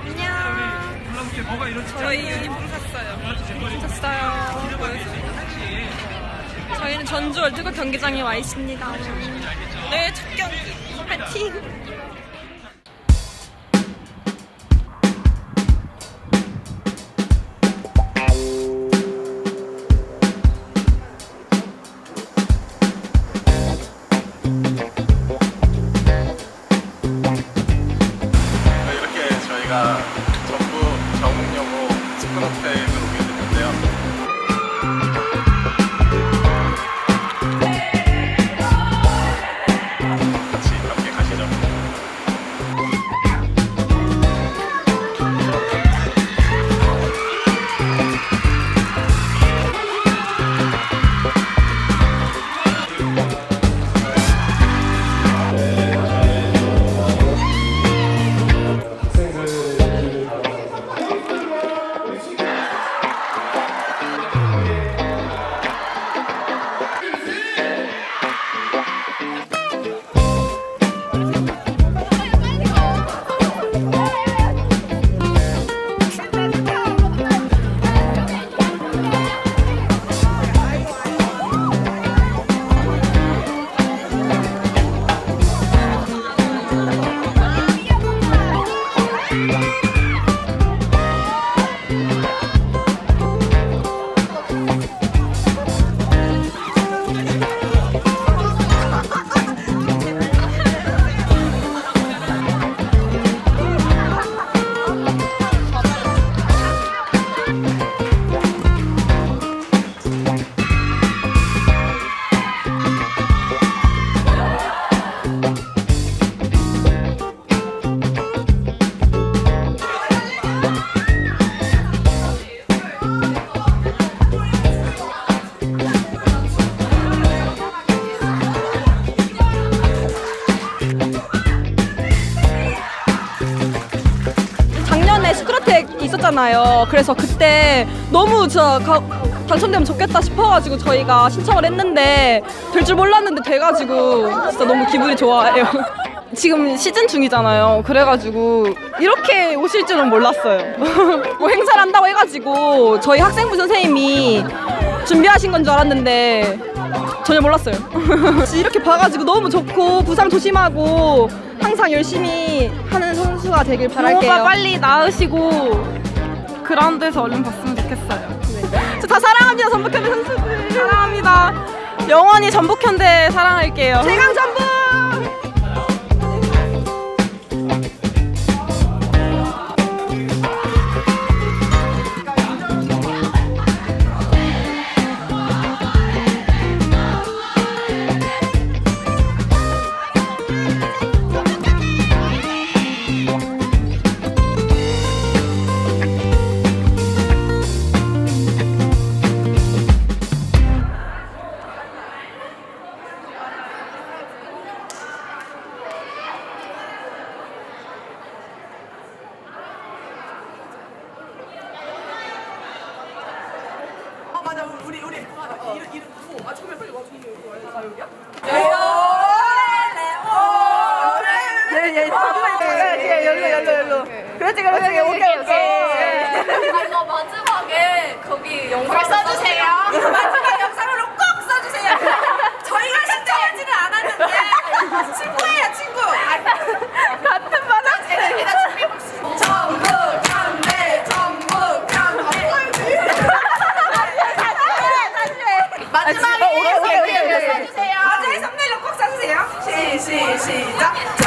안녕. 저희 유니폼 샀어요. 샀어요. 저희는 전주 월드컵 경기장에 와 있습니다. 네, 첫 경기. 파이팅! Bye. 있었잖아요. 그래서 그때 너무 저 가- 당첨되면 좋겠다 싶어가지고 저희가 신청을 했는데 될 줄 몰랐는데 돼가지고 진짜 너무 기분이 좋아요. 지금 시즌 중이잖아요. 그래가지고 이렇게 오실 줄은 몰랐어요. 뭐 행사를 한다고 해가지고 저희 학생부 선생님이 준비하신 건 줄 알았는데 전혀 몰랐어요. 이렇게 봐가지고 너무 좋고 부상 조심하고 항상 열심히 하는 선수가 되길 바랄게요. 빨리 나으시고 그라운드에서 얼른 봤으면 좋겠어요. 저 다 사랑합니다 전북현대 선수들. 사랑합니다. 영원히 전북현대 사랑할게요. 최강 전 북. 이거 마지막에 거기 영상 써주세요. 시작.